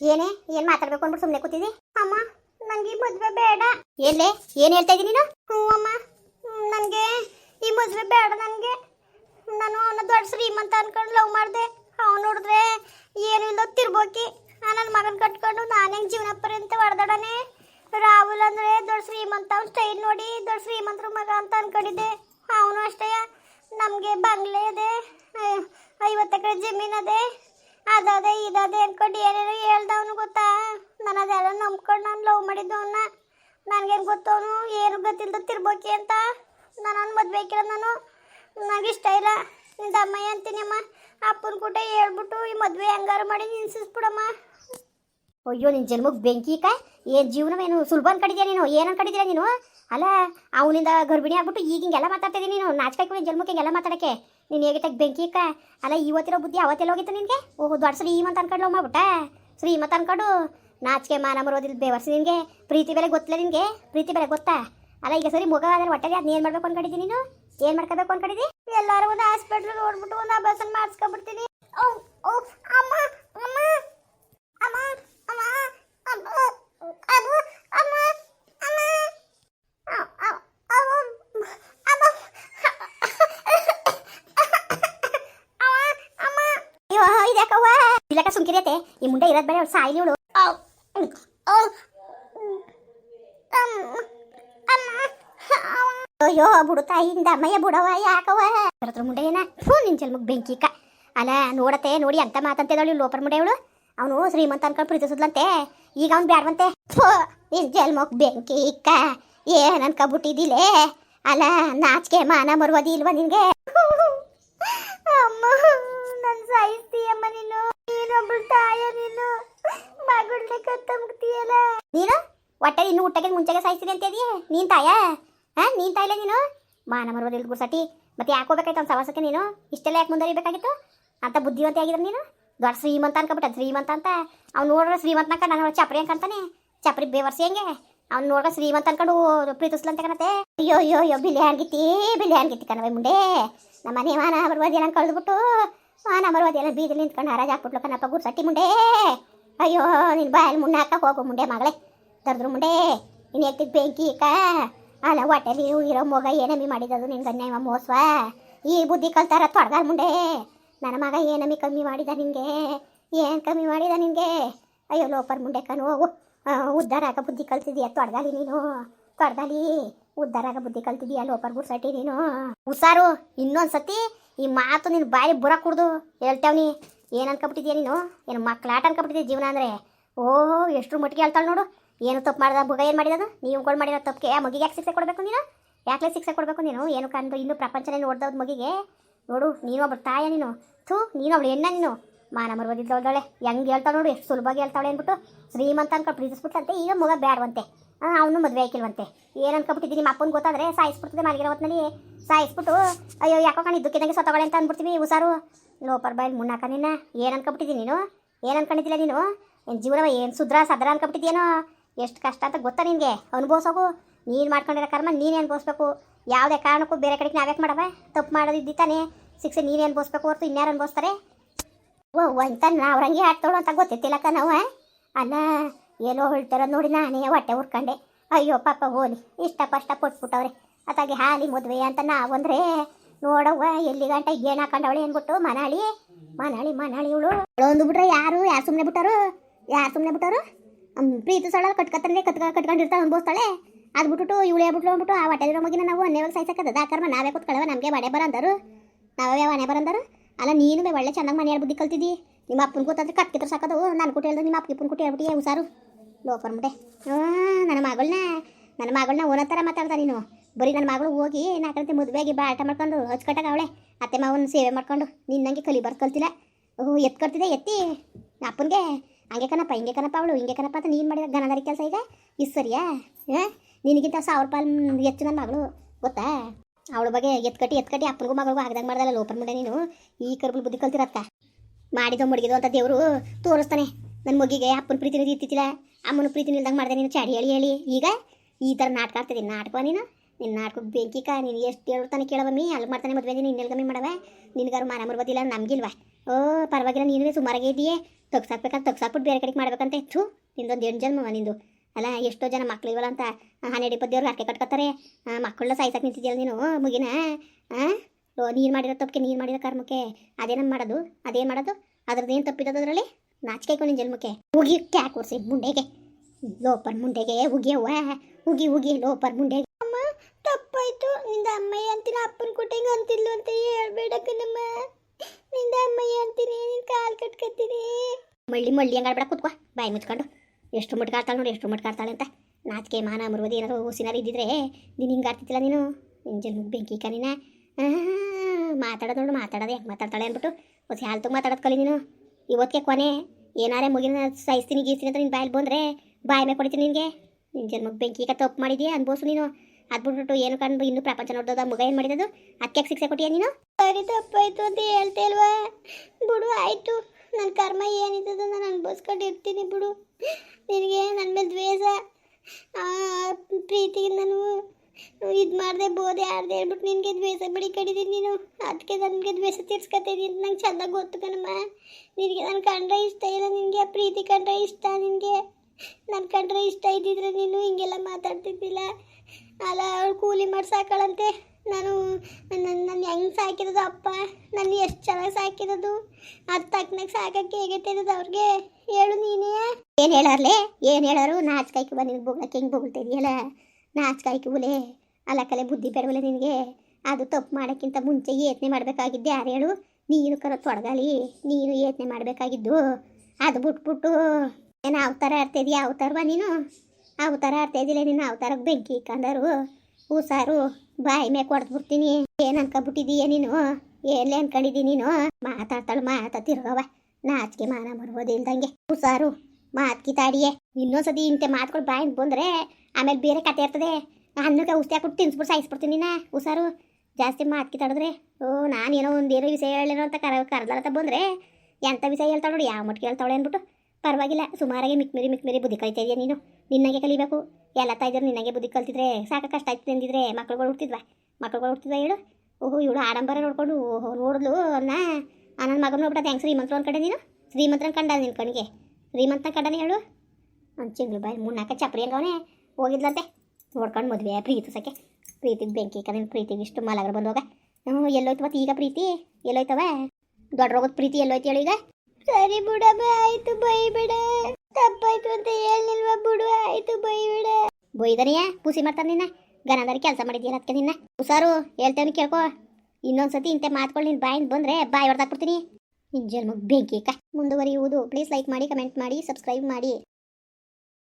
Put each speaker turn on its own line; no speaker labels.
ಏನೇ, ಏನ್ ಮಾತಾಡ್ಬೇಕು ಅಂದ್ಬಿಟ್ಟು ಸುಮ್ಮನೆ ಕೂತಿದಿ ಅಮ್ಮ, ನಂಗೆ ಈ ಮದ್ವೆ ಬೇಡ. ಎಲ್ಲೇ ಏನ್ ಹೇಳ್ತಾ ಇದೀನಿ ನೀನು? ಹ್ಞೂ ಅಮ್ಮ ನನಗೆ ಈ ಮದ್ವೆ ಬೇಡ ನನಗೆ ನಾನು ಅವನ ದೊಡ್ಡ ಶ್ರೀಮಂತ ಅನ್ಕೊಂಡು ಲವ್ ಮಾಡಿದೆ. ಅವನು ನೋಡಿದ್ರೆ ಏನು ಇಲ್ಲ ತಿರ್ಬೋಕಿ ನನ್ನ ಮಗನ ಕಟ್ಕೊಂಡು ನಾನೇ ಜೀವನ ಪರ್ಯಂತ ಹೊಡೆದಾಡನೆ ರಾಹುಲ್ ಅಂದ್ರೆ ದೊಡ್ಡ ಶ್ರೀಮಂತ, ಅವ್ನ ಸ್ಟೈಲ್ ನೋಡಿ ದೊಡ್ಡ ಶ್ರೀಮಂತರ ಮಗ ಅಂತ ಅನ್ಕೊಂಡಿದ್ದೆ. ಅವನು ಅಷ್ಟೇ, ನಮಗೆ ಬಂಗ್ಲೆ ಇದೆ, ಐವತ್ತು ಎಕರೆ ಜಮೀನು ಅದೇ. ಅದೇ ಇದೇ ಅನ್ಕೊಂಡು ಏನೇನೋ ಹೇಳ್ದವನು ಗೊತ್ತಾ? ನಾನು ಅದೆಲ್ಲ ನಂಬ್ಕೊಂಡು ನಾನು ಲವ್ ಮಾಡಿದ್ದು ಅವನ್ನ ನನಗೇನು ಗೊತ್ತವನು? ಏನು ಗೊತ್ತಿಲ್ಲದ ತಿರ್ಬೋಕಿ ಅಂತ? ನಾನು ಮದುವೆ ಹಾಕಿರೋ ನಾನು. ನನಗೆ ಇಷ್ಟ ಇಲ್ಲ. ನಿಂದ ಅಮ್ಮಯ್ಯ ಅಂತೀನಿ ಅಮ್ಮ ಅಪ್ಪನ ಕೂಟ ಹೇಳ್ಬಿಟ್ಟು ಈ ಮದುವೆ ಹೆಂಗಾರು ಮಾಡಿ ನಿನ್ಸಿಸ್ಬಿಡಮ್ಮ ಅಯ್ಯೋ ನಿನ್ನ ಜನ್ಮಕ್ಕೆ ಬೆಂಕಿ ಕ ಏನು ಜೀವನವೇನು ಸುಲಭ ಅನ್ಕೊಂಡಿದ್ಯಾ ನೀನು? ಏನು ಅನ್ಕೊಂಡಿದ್ಯಾ ನೀನು? ಅಲ್ಲ, ಅವನಿಂದ ಗರ್ಭಿಣಿ ಆಗ್ಬಿಟ್ಟು ಈಗ ಹಿಂಗೆಲ್ಲ ಮಾತಾಡ್ತಿದ್ದೀನಿ ನೀನು. ನಾಚಿಕೆ ನಿನ್ನ ಜನ್ಮಕ್ಕೆ ಹಿಂಗೆಲ್ಲ ಮಾತಾಡಕ್ಕೆ. ನೀನು ಹೇಗಿಟ್ಟಾಗ ಬೆಂಕಿ ಕ ಅಲ್ಲ, ಇವತ್ತಿರೋ ಬುದ್ಧಿ ಅವತ್ತೆಲ್ಲ ಹೋಗಿತ್ತು ನಿನಗೆ? ಓಹೋ, ದೊಡ್ಡ ಶ್ರೀಮಂತ ಅನ್ಕೊಂಡು ಮಾಡ್ಬಿಟ್ಟ? ಶ್ರೀಮಂತ ಅನ್ಕೊಂಡು ನಾಚಿಕೆ ಮಾನ ಬರೋದಿಲ್ಲ ಬೇವರ್ಸಿ ನಿನಗೆ? ಪ್ರೀತಿ ಬೆಲೆ ಗೊತ್ತಿಲ್ಲ ನಿನಗೆ? ಪ್ರೀತಿ ಬೆಲೆ ಗೊತ್ತಾ? ಅಲ್ಲ, ಈಗ ಸರಿ ಮಗ ಆದ್ರೆ ಹೊಟ್ಟೆಗೆ ಅದನ್ನ ಏನು ಮಾಡ್ಬೇಕು ಅನ್ಕೊಂಡಿದ್ದೀನಿ ನೀನು? ಏನು ಮಾಡ್ಕೋಬೇಕು ಅನ್ಕೊಂಡಿದ್ದೀನಿ ಎಲ್ಲರೂ ಒಂದು ಹಾಸ್ಪಿಟ್ಲ್ ನೋಡ್ಬಿಟ್ಟು ಒಂದು ಅಭ್ಯಾಸ ಓ ಅಮ್ಮ ಅಮ್ಮ ಅಮ್ಮ ಅಮ್ಮ ಅಮ್ಮ ಇಲ್ಲಕ ಸುಮ್ಕಿರಿಯತೆ ಈ ಮುಂಡೆ ಇರೋದ್ ಬೇಡ ಸಾಯ್ಲಿ ಇವಳು ಅಯ್ಯೋ ಬುಡು ತಾಯಿಯಿಂದ ಅಮ್ಮಯ್ಯ ಬುಡವ ಯಾಕವ ಬರತ್ರ ಮುಂಡೆ ಏನ? ಫೋನ್ ನಿನ್ ಬೆಂಕಿ ಕ ಅಲ್ಲ, ನೋಡತ್ತೆ, ನೋಡಿ ಅಂತ ಮಾತಂತಿದ್ದಾಳು ಲೋಪರ್ ಮುಂಡೆ ಇವಳು ಅವನು ಶ್ರೀಮಂತ ಅನ್ಕೊಂಡು ಪ್ರೀತಿಸಿದ್ಲಂತೆ. ಈಗ ಅವ್ನು ಬ್ಯಾಡ್ವಂತೆ. ನಿನ್ ಜಲ್ಮಕ್ ಬೆಂಕಿ ಇಕ್ಕ ಏನ್ ಅನ್ಕೊಬಿಟ್ಟಿದಿಲೆ ಅಲ್ಲ, ನಾಚಿಕೆ, ಮಾನ ಮರುವದಿ ಇಲ್ವಾ ನಿನ್ಗೆ? ಅಮ್ಮ, ನನ್ ಸಾಯಿಸ್ತೀಯಮ್ಮ ನೀನು. ನೀನೊಬ್ಳು ತಾಯ ನೀನು. ಮಗಳನ್ನ ಕತ್ತ ಮುಗ್ತೀಯಲ್ಲ ನೀನು? ಹೊಟ್ಟೆ ಇನ್ನು ಊಟಕ್ಕೆ ಮುಂಚೆಗೆ ಸಾಯಿಸ್ತೀನಿ ಅಂತ ಇದೀಯ? ನೀನ್ ತಾಯ? ಹಾ ನೀನ್ ತಾಯಿಲ್ಲ ನೀನು? ಮಾನ ಮರುವದಿಲ್ ಗುರ್ಸಟಿ ಮತ್ತೆ ಯಾಕೆ ಹೋಗ್ಬೇಕಾಯ್ತು ಅವ್ನು ಸವಾಸಕ್ಕೆ ನೀನು? ಇಷ್ಟೆಲ್ಲ ಯಾಕೆ ಮುಂದುವರಿಬೇಕಾಗಿತ್ತು? ಅಂತ ಬುದ್ಧಿವಂತ ಆಗಿದ್ರೆ ನೀನು? ದೊಡ್ಡ ಶ್ರೀಮಂತ ಅನ್ಕೊಬಿಟ್ಟ, ಶ್ರೀಮಂತ ಅಂತ. ಅವ್ನು ನೋಡ್ರೆ ಶ್ರೀಮಂತನಕ ನಾನು ಚಪ್ರಿ ಅನ್ಕಂತಾನೆ ಚಪ್ರಿ ಬೇವರ್ಸಿ ಹೆಂಗೆ? ಅವ್ನು ನೋಡ್ಕ ಶ್ರೀಮಂತ ಅನ್ಕೊಂಡು ಪ್ರೀತಿಸ್ಲಂತ ಕಣತೆ ಅಯ್ಯೋ ಅಯ್ಯೋ ಅಯ್ಯೋ ಬಿಲಿ ಹಣ್ಗಿತ್ತಿ ಬಿಲಿ ಹಣ್ಗಿತ್ತಿ ಕಣವೆ ಮುಂಡೆ ನಮ್ಮ ಮನೆ ವಾನ ಬರ್ಬೋದಿ ನಾನು ಕಳೆದ್ಬಿಟ್ಟು ಮಾನ ಬರ್ಬೋದಿ ಎಲ್ಲ ಬೀದಿಲಿ ನಿಂತ್ಕೊಂಡು ಹರಾಜ್ ಹಾಕ್ಬಿಟ್ಲು ಕಣಪ್ಪ ಗುರು ಸಟ್ಟಿ ಮುಂಡೆ ಅಯ್ಯೋ ನಿನ್ನ ಬಾಯಲ್ಲಿ ಮುಣ್ಣಾಕ ಹಾಕ ಹೋಗು ಮುಂಡೆ ಮಗಳೇ. ತರದ್ರು ಮುಂಡೆ ನೀನು ಎತ್ತಿದ್ ಬೆಂಕಿ ಈಕ. ಅಲ್ಲ, ಹೊಟ್ಟೆಲಿ ಇರೋ ಮಗ ಏನಮ್ಮಿ ಮಾಡಿದದು ನಿನ್ ಗನ್ಯ ಮೋಸ್ವ? ಈ ಬುದ್ಧಿ ಕಲ್ತಾರ ತೊಡ್ಗಾರ ಮುಂಡೆ ನನ್ನ ಮಗ ಏನಮಿ ಕಮ್ಮಿ ಮಾಡಿದ ನಿನಗೆ ಏನು ಕಮ್ಮಿ ಮಾಡಿದ ನಿನಗೆ ಅಯ್ಯೋ, ಲೋಪರ್ ಮುಂಡೆ ಕಣ್ ಹೋಗು. ಆ, ಉದ್ಧಾರ ಆಗ ಬುದ್ಧಿ ಕಲ್ತಿದೀಯ? ತೊಡ್ದಾಲಿ ನೀನು. ತೊಡ್ದಾಲಿ. ಉದ್ಧಾರ ಆಗ ಬುದ್ಧಿ ಕಲ್ತಿದೀಯ? ಲೋಪರ್ ಗುಡ್ಸಟಿ ನೀನು. ಹುಷಾರು. ಇನ್ನೊಂದ್ಸತಿ ಈ ಮಾತು ನಿನ್ನ ಬಾರಿ ಬುರ ಕುಡ್ದು ಹೇಳ್ತಾವ್ನಿ ಏನು ಅನ್ಕೊಬಿಟ್ಟಿದ್ಯಾ ನೀನು? ಏನು ಮಕ್ಕಳಾಟ ಅನ್ಕೊಬಿಟ್ಟಿದ್ಯ ಜೀವನ ಅಂದರೆ? ಓ ಎಷ್ಟು ಮಟ್ಟಿಗೆ ಹೇಳ್ತಾಳೆ ನೋಡು. ಏನು ತಪ್ಪು ಮಾಡ್ದ? ಬುಗ ಏನು ಮಾಡಿದನು ನೀವು ಕೊಡ್ ಮಾಡಿರೋ ತಪ್ಪಿಗೆ ಆ ಮಗಿಗೆ ಯಾಕೆ ಶಿಕ್ಷೆ ಕೊಡಬೇಕು ನೀನು? ಯಾಕೆ ಶಿಕ್ಷೆ ಕೊಡಬೇಕು ನೀನು? ಏನು ಕಂಡು ಇನ್ನು ಪ್ರಪಂಚನೇ ನೋಡ್ದವ್ದು ಮಗಿಗೆ? ನೋಡು ನೀನು ಒಬ್ಬರು ತಾಯ ನೀನು. ಥೂ ನೀನು ಅವಳು ಹೆಣ್ಣ ನೀನು. ಮಾನ ಮರ್ಬೋದಿದ್ದವಳೆ ಹೆಂಗೆ ಹೇಳ್ತಾಳೆ ನೋಡು ಎಷ್ಟು ಸುಲಭವಾಗಿ ಹೇಳ್ತಾಳೆ ಅಂದ್ಬಿಟ್ಟು. ಶ್ರೀಮಂತ ಅನ್ಕೊಂಡು ಪ್ರೀತಿಸ್ಬಿಟ್ಲಂತೆ, ಈಗ ಮಗ ಬ್ಯಾಡವಂತೆ. ಅವನು ಮದುವೆ ಹಾಕಿಲ್ವಂತೆ ಏನು ಅನ್ಕೊಬಿಟ್ಟಿದ್ದೀನಿ ನಿಮ್ಮ ಅಪ್ಪನ ಗೊತ್ತಾದ್ರೆ ಸಾಯಿಸ್ಬಿಡ್ತದೆ ಮಲಗಿರೋ ಹೊತ್ತಿನಲ್ಲಿ ಸಾಯಿಸ್ಬಿಟ್ಟು, ಅಯ್ಯೋ, ಯಾಕೋ ಕಣ ಇದ್ದಕ್ಕಿದ್ದಂಗೆ ಸತ್ತೊಗಳೆ ಅಂತ ಅಂದ್ಬಿಡ್ತೀವಿ ಹುಷಾರು. ಲೋಪರ್ ಬಾಯ್ ಮುನ್ನಾಕ ನಿನ್ನ, ಏನು ಅನ್ಕೊಬಿಟ್ಟಿದ್ದೀನಿ ನೀನು? ಏನು ಅನ್ಕೊಂಡಿದ್ದಿಲ್ಲ ನೀನು? ಏನು ಜೀವನ ಏನು ಸುದ್ರ ಸದ್ರ ಅನ್ಕೊಬಿಟ್ಟಿದ್ಯೇನೋ ಎಷ್ಟು ಕಷ್ಟ ಅಂತ ಗೊತ್ತಾ ನಿನಗೆ? ಅನುಭವಿಸೋಕು ನೀನು ಮಾಡ್ಕೊಂಡಿರೋ ಕರ್ಮ ನೀನೇ ಅನುಭವಿಸ್ಬೇಕು. ಯಾವುದೇ ಕಾರಣಕ್ಕೂ ಬೇರೆ ಕಡೆಗೆ ನಾವ್ಯಾಕೆ ಮಾಡವ? ತಪ್ಪು ಮಾಡೋದಿದ್ದಿ ತಾನೇ ಸಿಕ್ಸೆ ನೀನೇ ಅನುಭವಿಸ್ಬೇಕು ಹೊರತು ಇನ್ಯಾರು ಅನ್ಭವಿಸ್ತಾರೆ? ಓ ಅಂತ ನಾವು ರಂಗಿ ಆಡ್ತೋಳು ಅಂತ ಗೊತ್ತಿತ್ತಿಲ್ಲಕ್ಕ ನಾವು? ಅಲ್ಲ ಏನೋ ಹೊಳ್ತಾರ ನೋಡಿ ನಾನೇ ಹೊಟ್ಟೆ ಉರ್ಕಂಡೆ. ಅಯ್ಯೋ, ಪಾಪ ಹೋಲಿ ಇಷ್ಟ ಪಷ್ಟ ಕೊಟ್ಬಿಟ್ಟವ್ರೆ ಅತ್ತಾಗೆ ಹಾಲಿ ಮದುವೆ ಅಂತ ನಾವಂದ್ರೆ ನೋಡವ್ವ, ಎಲ್ಲಿ ಗಂಟ ಏನು ಹಾಕೊಂಡವಳೆ ಅಂದ್ಬಿಟ್ಟು ಮನಾಳಿ ಮನಾಳಿ ಮನಾಳಿ ಇವಳು. ಒಂದು ಬಿಟ್ರೆ ಯಾರು ಯಾರು ಸುಮ್ಮನೆ ಬಿಟ್ಟರು ಯಾರು ಸುಮ್ಮನೆ ಬಿಟ್ಟರು ಪ್ರೀತಿ ಸೊಳ್ಳ ಕಟ್ಕತ್ತಂದ್ರೆ ಕಟ್ಕ ಕಟ್ಕೊಂಡಿರ್ತಾಳೆ ಅನ್ಬೋಸ್ತಾಳೆ ಅದು ಬಿಟ್ಬಿಟ್ಟು ಇವಳು ಹೇಳ್ಬಿಟ್ಲು ಅಂದ್ಬಿಟ್ಟು ಆ ಹೊಟ್ಟೆಲಿರೋ ಮಗಿನ ನಾವು ಅನ್ನೇವಾಗ ಸಾಯ್ಸಕ್ಕದ ದಾಕರ್ಮ ನಾವೇ ಕೂತ್ಕೊಳ್ಳವ ನಮಗೆ ಬಡೆ ಬರಂದರು ನಾವೇ ಮನೆ ಬರಂದರು ಅಲ್ಲ, ನೀನು ಒಳ್ಳೆ ಚೆನ್ನಾಗಿ ಮನೆಯಾರ ಬುದ್ಧಿ ಕಲ್ತಿದ್ದಿ. ನಿಮ್ಮ ಅಪ್ಪನ ಕೂತಾದ್ರೆ ಕಟ್ಕಿತ್ರ ಸಾಕದು ನಾನು ಕೂಟ ಹೇಳ್ದೆ, ನಿಮ್ಮ ಅಪ್ಪನ ಕೂಟ ಹೇಳ್ಬಿಟ್ಟು ಹುಷಾರು. ಲೋಪರ್ ಮುಟ್ಟೆ ಹ್ಞೂ ನನ್ನ ಮಗಳನ್ನ ನನ್ನ ಮಗಳನ್ನ ಓನೋ ಥರ ಮಾತಾಡ್ದ ನೀನು. ಬರೀ ನನ್ನ ಮಗಳು ಹೋಗಿ ನಾಲ್ಕಂತೆ ಮದುವೆಗೆ ಬಾಟ ಮಾಡ್ಕೊಂಡು ಹಚ್ಕಟ್ಟಾಗ ಅವಳೆ. ಅತ್ತೆ ಮಾವನ ಸೇವೆ ಮಾಡ್ಕೊಂಡು ನಿನ್ನಂಗೆ ಕಲಿಬಾರ್ದು ಕಲ್ತಿಲ್ಲ. ಓಹ್, ಎತ್ತು ಕಟ್ತಿದೆ ಎತ್ತಿ? ಅಪ್ಪನಿಗೆ, ಹಂಗೆ ಕನಪ್ಪ ಹಿಂಗೆ ಕಣಪ್ಪ ಅವಳು, ಹಿಂಗೆ ಕನಪ್ಪ ಅಂತ ನೀನು ಮಾಡಿದ ಗನದಾರಿ ಕೆಲಸ ಈಗ? ಇಸ್ ಸರಿಯಾ? ಹಾಂ, ನಿನಗಿಂತ ಸಾವಿರ ರೂಪಾಯಿ ಹೆಚ್ಚು ನನ್ನ ಮಗಳು, ಗೊತ್ತಾ? ಅವಳ ಬಗ್ಗೆ ಎತ್ಕಟ್ಟಿ ಎತ್ಕಟ್ಟಿ ಅಪ್ಪನಿಗೂ ಮಗಳಿಗೂ ಆಗ್ದಂಗೆ ಮಾಡ್ದಲ್ಲ ಲೋಪರ್ ಮುಂಡೆ ನೀನು. ಈ ಕರ್ಬಲ್ ಬುದ್ಧಿ ಕಲ್ತಿರತ್ತ? ಮಾಡಿದೋ ಮಡಗಿದೋ ಅಂತ ದೇವರು ತೋರಿಸ್ತಾನೆ. ನನ್ನ ಮಗಿಗೆ ಅಪ್ಪನ ಪ್ರೀತಿನ ಇರ್ತಿತ್ತಿಲ್ಲ. ಅಮ್ಮನ ಪ್ರೀತಿ ನಿಲ್ದಂಗೆ ಮಾಡಿದೆ ನೀನು. ಚಾಡಿ ಹೇಳಿ ಹೇಳಿ. ಈಗ ಈ ಥರ ನಾಟಕ ಆಡ್ತಿದ್ದೆ ನಾಟಕ ನೀನು? ನಿನ್ನ ನಾಟಕಕ್ಕೆ ಬೆಂಕಿ ಕಾ, ನೀನು ಎಷ್ಟು ಹೇಳ್ತಾನೆ ಕೇಳವಮ್ಮಿ ಅಲ್ಲಿ ಮಾಡ್ತಾನೆ ಮದುವೆ ನೀನು. ಇನ್ನೆಲ್ಗಮ್ಮಿ ಮಾಡವೆ? ನಿನ್ಗಾರು ಮಾರ ಮರ್ಬೋದಿಲ್ಲ ನಮಗಿಲ್ವಾ? ಓ, ಪರವಾಗಿಲ್ಲ, ನೀನು ಸುಮಾರಾಗೆ ಇದೆಯೇ ತಗ್ಸಾಕ್ಬೇಕಂತ ತಗ್ಸಾಕ್ಬಿಟ್ಟು ಬೇರೆ ಕಡೆಗೆ ಮಾಡ್ಬೇಕಂತ. ಇತ್ತು ನಿಂದೊಂದು ಎಂಟು ಜನ್ಮ ನಿಂದು. ಅಲ್ಲ, ಎಷ್ಟೋ ಜನ ಮಕ್ಳು ಇವಲ್ಲ ಅಂತ. ಹನ್ನೆರಡು ಇಪ್ಪತ್ತು ದೇವ್ರಿಗೆ ಹರಕೆ ಕಟ್ಕೊತಾರೆ. ಮಕ್ಕಳನ್ನ ಸಾಯ್ಸಕ್ಕೆ ನಿಂತಿದ್ಯಲ್ಲ ನೀನು, ಮುಗಿನ? ಹಾಂ ನೀನು ಮಾಡಿರೋ ತಪ್ಪಿಗೆ ನೀನು ಮಾಡಿರೋ ಕರ್ಮಕ್ಕೆ ಅದೇನಮ್ಮ ಮಾಡೋದು? ಅದೇನು ಮಾಡೋದು? ಅದ್ರದ್ದೇನು ತಪ್ಪಿರೋದು ಅದರಲ್ಲಿ? ನಾಚಿಕೆ ನಿನ್ನ ಜನ್ಮಕ್ಕೆ. ಉಗಿ ಕ್ಯಾ ಕೊಡ್ಸಿ ಮುಂಡೆಗೆ. ಲೋಪರ್ ಮುಂಡೆಗೆ ಉಗಿಯವ್ವ ಉಗಿ ಉಗಿ ಲೋಪರ್ ಮುಂಡೆಗೆ. ಅಮ್ಮ, ತಪ್ಪಾಯ್ತು. ನಿಂದ ಅಮ್ಮಯ್ಯ ಅಂತೀನಿ ಅಪ್ಪನ ಕೊಟ್ಟಂಗೆ ಅಂತಿಲ್ಲ ಅಂತ ಹೇಳ್ಬೇಡಕ್ಕ ನಮ್ಮ ನಿಂದ ಅಮ್ಮಯ್ಯ ಅಂತೀನಿ, ನಿನ್ ಕಾಲ್ ಕಟ್ಕತ್ತೀನಿ. ಮಳ್ಳಿ ಮಳ್ಳಿ ಹಂಗೆ ಆಡ್ಬೇಡ ಕೂತ್ಕೋ. ಬಾಯಿ ಮುಚ್ಕೊಂಡು. ಎಷ್ಟು ಮುಟ್ಕಾಡ್ತಾಳೆ ನೋಡಿ, ಎಷ್ಟು ಮುಟ್ಕಾಡ್ತಾಳೆ ಅಂತ ನಾಚಿಕೆ, ಮಾನ ಮರುವದಿ ಏನಾದ್ರು ಹುಸಿನಾರು ಇದ್ದಿದ್ರೆ ನೀನು ಹಿಂಗೆ ಆಡ್ತಿದ್ದಿಲ್ಲ ನೀನು? ನಿನ್ನ ಜನ್ಮಕ್ಕೆ ಬೆಂಕಿ ಕನಿನ. ಮಾತಾಡೋದು ನೋಡು ಮಾತಾಡೋದು ಯಾಕೆ ಮಾತಾಡ್ತಾಳೆ ಅಂದ್ಬಿಟ್ಟು ಒಂದು ಹಾಲ್ತು ಮಾತಾಡೋದು ಕಲಿ ನೀನು. ಇವತ್ತಿಗೆ ಕೊನೆ ಏನಾರೇ ಮುಗಿನ ಸಾಯಿಸ್ತೀನಿ ಗೀಸ್ತೀನಿ ಅಂತ ನಿನ್ನ ಬಾಯಲ್ಲಿ ಬಂದರೆ ಬಾಯಿ ಮೇಲೆ ಕೊಡ್ತೀನಿ ನಿನಗೆ. ನಿನ್ನ ಜನ್ಮಕ್ಕೆ ಬೆಂಕಿ ಈಗ ತಪ್ಪು ಮಾಡಿದೀಯ ಅನ್ಬೋಸು ನೀನು. ಅದ್ಬಿಟ್ಬಿಟ್ಟು ಏನು ಕಂಡು ಇನ್ನೂ ಪ್ರಪಂಚ ನೋಡ್ದದ, ಮಗ ಏನು ಮಾಡಿದದು? ಅದಕ್ಕೆ ಶಿಕ್ಷೆ ಕೊಟ್ಟಿಯಾ ನೀನು? ಸರಿ ತಪ್ಪಾಯ್ತು ಅಂತ ಹೇಳ್ತೇಲ್ವ ಬುಡು ಬಿಡು, ಆಯಿತು. ನನ್ನ ಕರ್ಮ ಏನಿದ್ದದ ನಾನು ಅನ್ಭವಿಸ್ಕೊಂಡು ಇರ್ತೀನಿ ಬಿಡು. ನಿನಗೆ ನನ್ನ ಮೇಲೆ ದ್ವೇಷ ಪ್ರೀತಿಗೆ ನಾನು ಇದು ಮಾಡಿದೆ ಬೋದೆ ಆಡ್ದೆ ಹೇಳ್ಬಿಟ್ಟು ನಿನಗೆ ದ್ವೇಷ, ಬಿಡಿ ಕಡಿದೀನಿ ನೀನು. ಅದಕ್ಕೆ ನನಗೆ ದ್ವೇಷ ತೀರ್ಸ್ಕೊತೀನಿ ಅಂತ ನಂಗೆ ಚೆಂದ ಗೊತ್ತು ಕಣಮ್ಮ. ನಿನಗೆ ನನ್ನ ಕಂಡ್ರೆ ಇಷ್ಟ ಇಲ್ಲ, ನಿನಗೆ ಪ್ರೀತಿ ಕಂಡ್ರೆ ಇಷ್ಟ, ನಿನಗೆ ನನ್ನ ಕಂಡ್ರೆ ಇಷ್ಟ ಇದ್ದಿದ್ರೆ ನೀನು ಹಿಂಗೆಲ್ಲ ಮಾತಾಡ್ತಿದ್ದಿಲ್ಲ. ಅಲ್ಲ, ಅವಳು ಕೂಲಿ ಮಾಡಿ ಸಾಕಳಂತೆ ನಾನು ನನ್ನ ನನ್ನ ಹೆಂಗೆ ಸಾಕಿರೋದು ಅಪ್ಪ? ನನ್ನ ಎಷ್ಟು ಚೆನ್ನಾಗಿ ಸಾಕಿರೋದು ಅದು ತಕ್ಕನಾಗ ಸಾಕಕ್ಕೆ ಹೇಗೆ ಇರೋದು ಅವ್ರಿಗೆ ಹೇಳು ನೀನೇ. ಏನು ಹೇಳಾರ್ಲೆ? ಏನು ಹೇಳೋರು? ನಾಚ್ಕಾಯ್ಕೆ ಬಂದಿದ್ದು ನಿನಗೆ ಬೊಗ್ಳಕ್ಕೆ ಹೆಂಗೆ ಬೊಗಳ್ತಾ ಇದೆಯಲ್ಲ? ನಾಚ್ಕಾಯ್ಕೆ ಬುಲೆ. ಅಲ್ಲ ಕಲೆ ಬುದ್ಧಿ ಬೇಡವಲ್ಲ ನಿನಗೆ. ಅದು ತಪ್ಪು ಮಾಡೋಕ್ಕಿಂತ ಮುಂಚೆ ಯೋಚನೆ ಮಾಡಬೇಕಾಗಿದ್ದೆ. ಯಾರು ಹೇಳು? ನೀನು ಕರ ತೊಡಗಾಲಿ. ನೀನು ಯೋಚನೆ ಮಾಡಬೇಕಾಗಿದ್ದು. ಅದು ಬಿಟ್ಬಿಟ್ಟು ಏನು ಅವತಾರ ಆಡ್ತಾ ಇದೀಯ? ಅವತಾರವಾ ನೀನು? ಅವತಾರ ಆಡ್ತಾಯಿದ್ದಿಲ್ಲ ನೀನು. ಅವತಾರಕ್ಕೆ ಬೆಂಕಿ ಇಕ್ಕಂದರು. ಹೂಸಾರು ಬಾಯಿ ಮೇ ಕೊಡ್ದು ಬಿಡ್ತೀನಿ. ಏನು ಅನ್ಕೊಬಿಟ್ಟಿದೀಯ ನೀನು? ಎಲ್ಲೇ ಅನ್ಕೊಂಡಿದ್ದಿ ನೀನು? ಮಾತಾಡ್ತಾಳು ಮಾತಾ ತಿರ್ಗವ ನಾಚಿಕೆ ಮಾನ ಬರ್ಬೋದಿಲ್ದಂಗೆ ಇಲ್ದಂಗೆ. ಹುಷಾರು. ಮಾತ್ಕಿ ತಾಡಿಯೇ ಇನ್ನೊಂದ್ಸತಿ ಇಂತೆ ಮಾತ್ಗಳು ಬಾಯಿಂದ ಬಂದರೆ ಆಮೇಲೆ ಬೇರೆ ಕತೆ ಇರ್ತದೆ. ಅನ್ನಕ್ಕೆ ಉಸ್ತಿ ಹಾಕ್ಬಿಟ್ಟು ತಿನ್ಸ್ಬಿಟ್ಟು ಸಾಯಿಸ್ಬಿಡ್ತೀನಿ ನಾ ಹುಷಾರು. ಜಾಸ್ತಿ ಮಾತ್ಕಿ ತಡಿದ್ರೆ. ಓ, ನಾನೇನೋ ಒಂದೇನೋ ವಿಷಯ ಹೇಳೇನೋ ಅಂತ ಕರ ಕರ್ದಳತ್ತ ಬಂದರೆ ಎಂಥ ವಿಷಯ ಹೇಳ್ತಾಳೆ ನೋಡಿ, ಯಾವ ಮಟ್ಟಿಗೆ ಹೇಳ್ತಾಳೆ ಅಂದ್ಬಿಟ್ಟು. ಪರವಾಗಿಲ್ಲ, ಸುಮಾರಾಗಿ ಮಿಕ್ಮಿರಿ ಮಿಕ್ಮಿರಿ ಬುದ್ಧಿ ಕಲಿತಾ ಇದೆಯಾ ನೀನು. ನಿನ್ನಾಗೆ ಕಲಿಬೇಕು. ಎಲ್ಲ ತಾಯಿದ್ರು ನಿನಗೆ ಬುದ್ಧಿ ಕಲ್ತಿದ್ರೆ ಸಾಕು ಕಷ್ಟ ಆಯ್ತು ಅಂದಿದ್ರೆ ಮಕ್ಳುಗಳು ಹುಡ್ತಿದ್ವಾ? ಮಕ್ಳುಗಳು ಹುಡ್ತಿದ್ವಾ ಹೇಳು? ಓಹೋ, ಇವಳು ಆಡಂಬರ ನೋಡ್ಕೊಂಡು, ಓಹೋ, ನೋಡಿದ್ಲು ಅನ್ನ. ನನ್ನ ಮಗನ ನೋಡ್ಬಿಟ್ಟು ಹೆಂಗೆ ಶ್ರೀಮಂತರು ಅನ್ಕಂಡೆ ನೀನು. ಶ್ರೀಮಂತ್ರ ಕಂಡ ನಿನ್ನ ಕಣ್ಣಿಗೆ ಶ್ರೀಮಂತ ಕಂಡನೇ ಹೇಳು. ಅಂಚಿಂಗ್ಳು ಬಾಯ್, ಮೂರ್ನಾಲ್ಕು ಚಪ್ರಿ ಹಂಗವನೇ ಹೋಗಿದ್ಲಂತೆ. ನೋಡ್ಕೊಂಡು ಮದುವೆ ಪ್ರೀತಿಸಕ್ಕೆ ಪ್ರೀತಿಗೆ ಬೆಂಕಿ ಕದ ಪ್ರೀತಿಗೆ ಇಷ್ಟು ಮಾಲಾಗ್ರ ಬಂದೋಗ. ಹ್ಞೂ ಎಲ್ಲೋಯ್ತು ಈಗ ಪ್ರೀತಿ? ಎಲ್ಲೋಯ್ತವ? ದೊಡ್ಡ ಪ್ರೀತಿ ಎಲ್ಲೋಯ್ತು ಹೇಳು ಈಗ. ಸರಿ ಬಿಡ ಆಯ್ತು ಬೈಬೇಡ ತಪ್ಪಾಯ್ತು ಅಂತ ಹೇಳಿಲ್ವ ಬಿಡು, ಆಯ್ತು ಬೈಬೇಡ ಬೈದನಿಯ? ಪೂಸಿ ಮಾಡ್ತಾನೆ ನಿನ್ನ? ಗನದಾರಿ ಕೆಲಸ ಮಾಡಿದ್ಯಲ್ಲ ಅದಕ್ಕೆ ನಿನ್ನ? ಹುಷಾರು ಹೇಳ್ತೇವೆ ಕೇಳ್ಕೊ. ಇನ್ನೊಂದ್ಸತಿ ಇಂತೆ ಮಾತ್ಕೊಳ್ಳಿ ನಿನ್ನ ಬಾಯಿಂದ ಬಂದರೆ ಬಾಯಿ ಹೊಡೆದಾಕ್ಬಿಡ್ತೀನಿ ನಿನ್ನ ಜನ್ಮಕ್ಕೆ ಬೆಂಕಿ ಮುಂದುವರಿಯುವುದು. ಪ್ಲೀಸ್ ಲೈಕ್ ಮಾಡಿ, ಕಮೆಂಟ್ ಮಾಡಿ, ಸಬ್ಸ್ಕ್ರೈಬ್ ಮಾಡಿ.